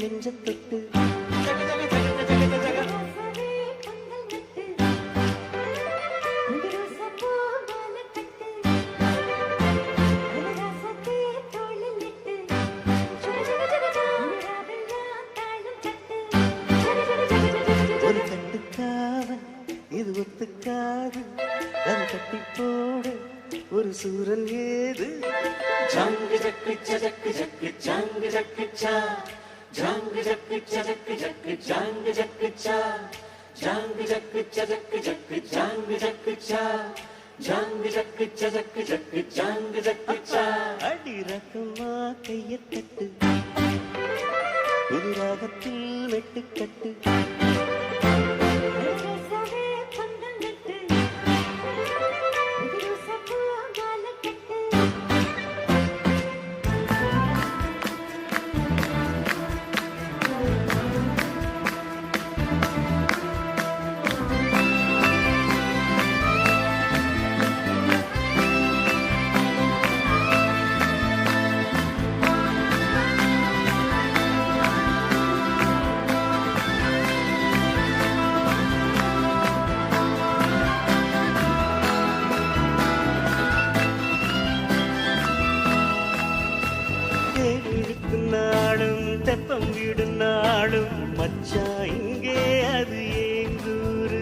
நெஞ்ச தொட்டு ரக்கமா நாளும் இங்கே அது ஏங்கூரு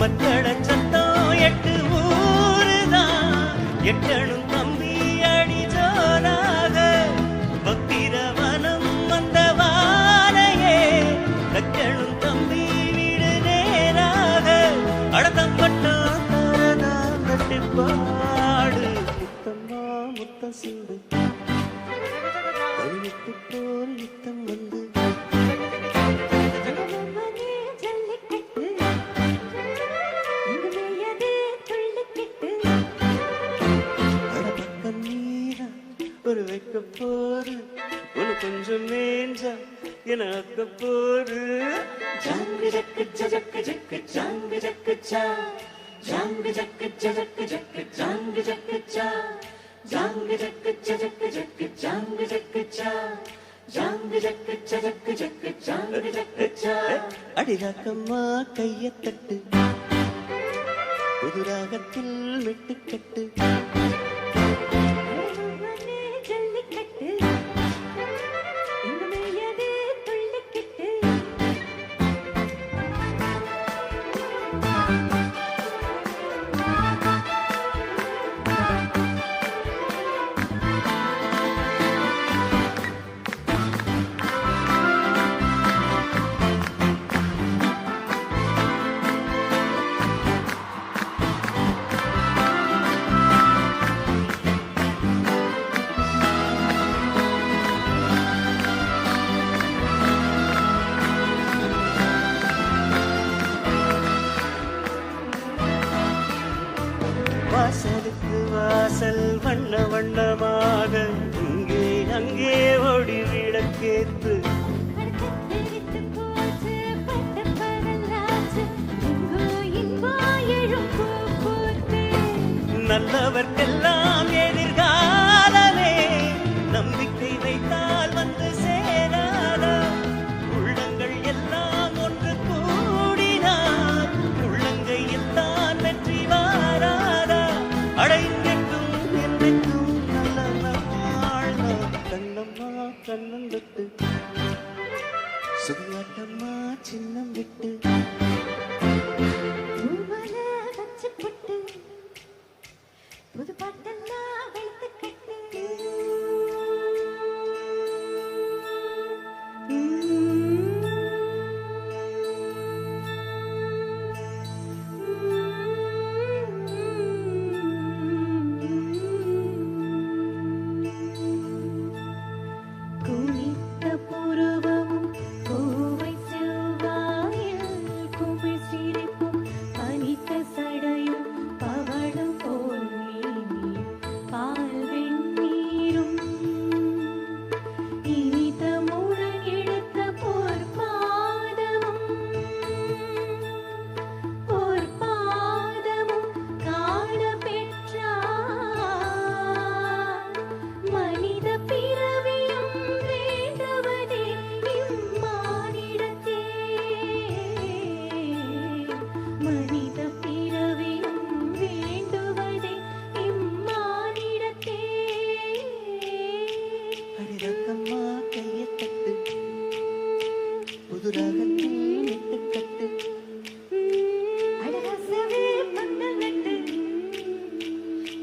மக்கள சத்தம் எட்டு ஊருதான் எட்டணும் கருவிட்டு போர் யுத்தம் வந்து. ஒரு வைக்க போரு. ஒரு கொஞ்சம் மேஞ்சா என அக்க போரு. ஜங்கு ஜக்கு ஜக்கு ஜக்கு ஜங்கு ஜக்கு சா ஜங்கு ஜக்கு ஜக்கு ஜக்கு ஜங்கு ஜக்கு சா ஜாங்கு ஜக்கு ஜக்கு ஜக்கு ஜாங்கு ஜக்கு சா ஜாங்கு ஜக்கு ஜக்கு ஜக்கு ஜாங்கு ஜக்கு சா அடிகாக்கம்மா கைய தட்டு. புது ராகத்தில் மெட்டுக்கட்டு வாசலுக்கு வாசல் வண்ண வண்ணமாக இங்கே அங்கே ஓடி விளக்கேத்து நல்லவர்க்கெல்லாம் சுதியாட்டம்மா சின்னம் விட்டு.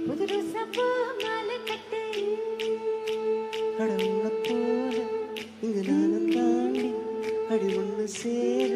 പുതൊരു സഭാമാല കെട്ട് കടന്നപ്പോലെ ഇത് നാനം താണ്ടി അടിമണ്ണ് സേര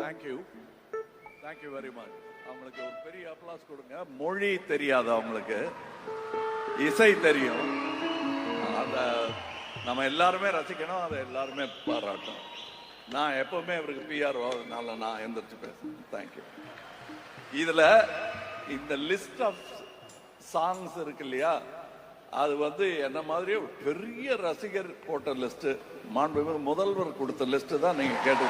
thank you thank you very much அவங்களுக்கு ஒரு பெரிய அப்ளாஸ் கொடுங்க. மொழி தெரியாது அவங்களுக்கு. இசை தெரியும். அத நம்ம எல்லாருமே ரசிக்கணும் அதை எல்லாருமே பாராட்டணும். நான் எப்பவுமே அவருக்கு பிஆர் அதனால நான் எந்திரிச்சு பேசுறேன். தேங்க்யூ இதுல இந்த லிஸ்ட் ஆஃப் சாங்ஸ் இருக்கு இல்லையா? அது வந்து என்ன மாதிரி? பெரிய ரசிகர் போட்ட லிஸ்ட் மாண்புமிகு முதல்வர் கொடுத்த லிஸ்ட் தான் நீங்க கேட்டு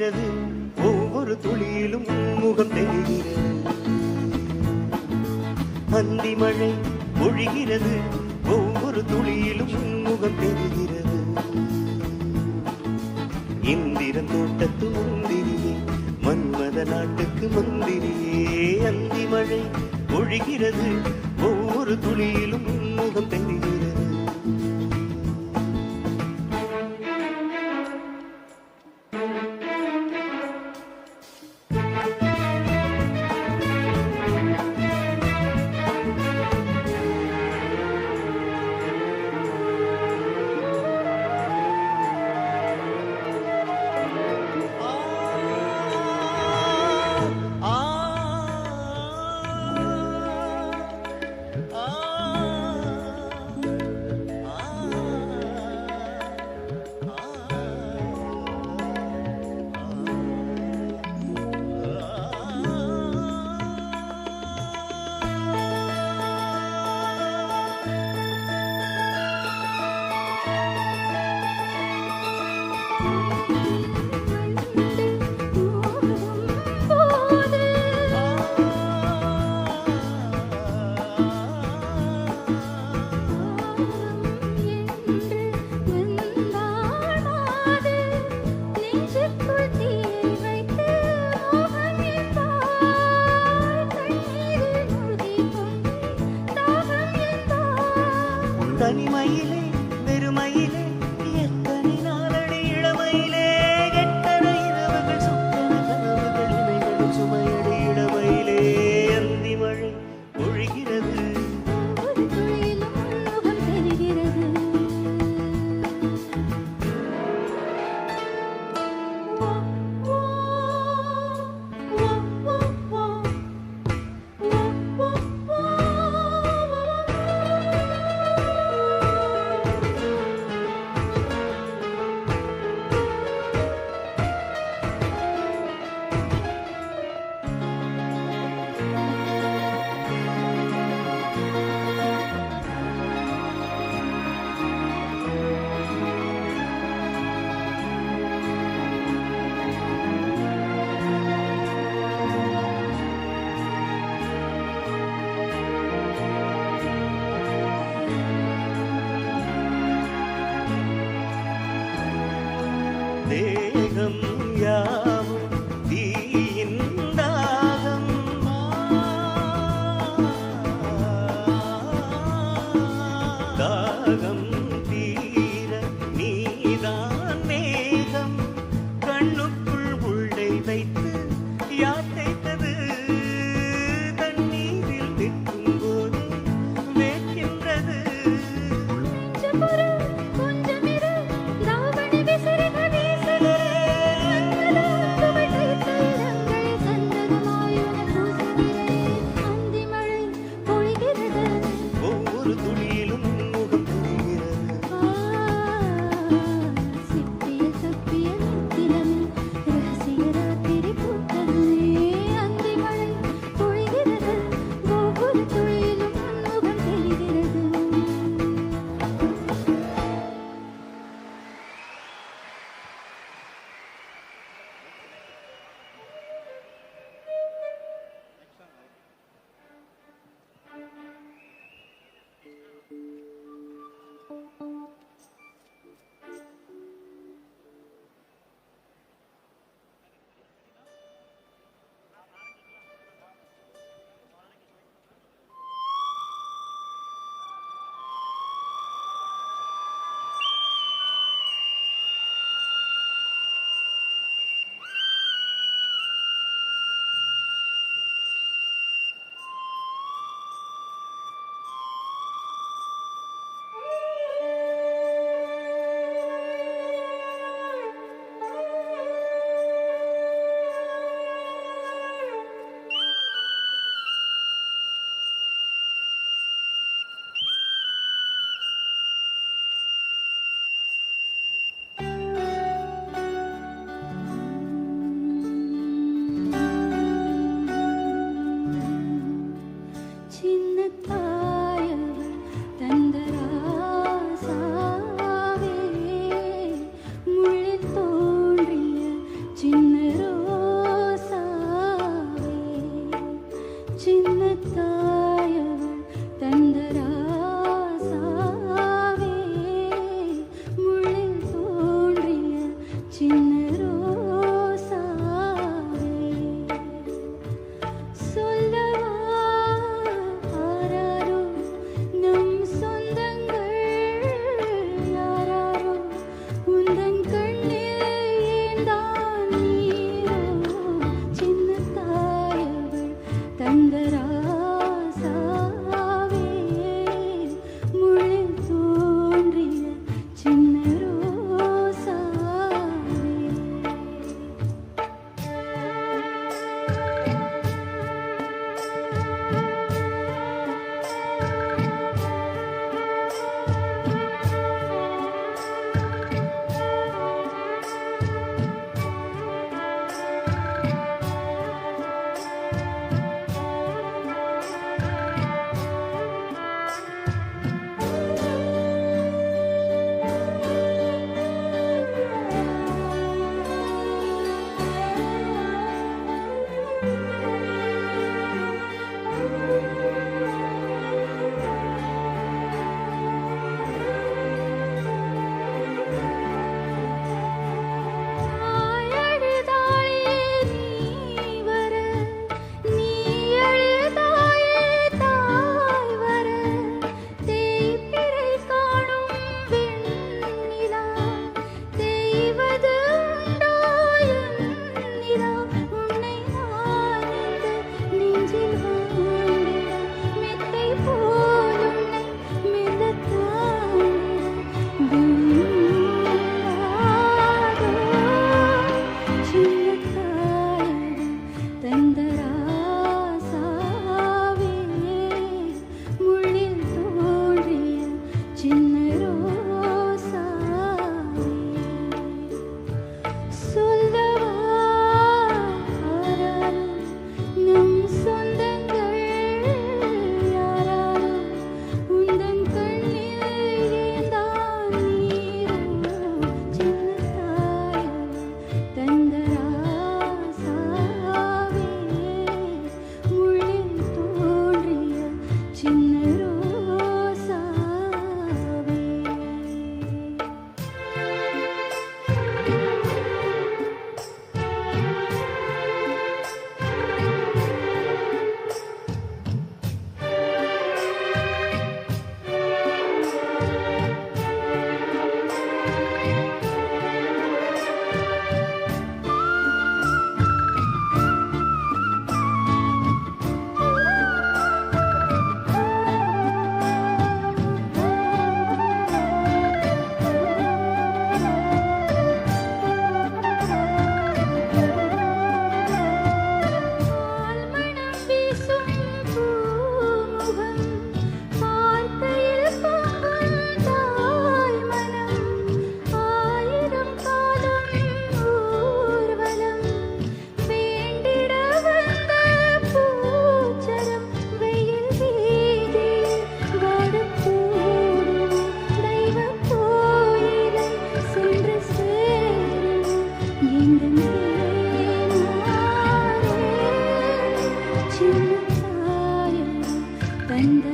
தெரிகிறது ஒவ்வொரு துளியிலும் முகம் தெரிகிறது. அந்தி மழை ஒழிகிறது ஒவ்வொரு துளியிலும் முகம் தெரிகிறது. இந்திரன் தோட்டத்து முந்திரியே மன்மத நாட்டுக்கு முந்திரியே. அந்தி மழை ஒழிகிறது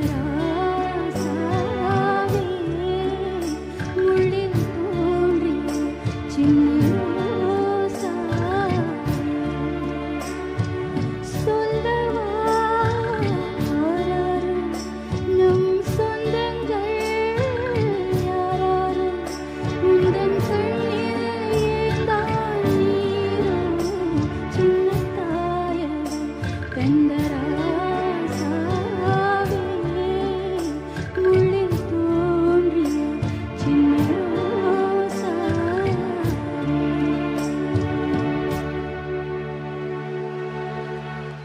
love.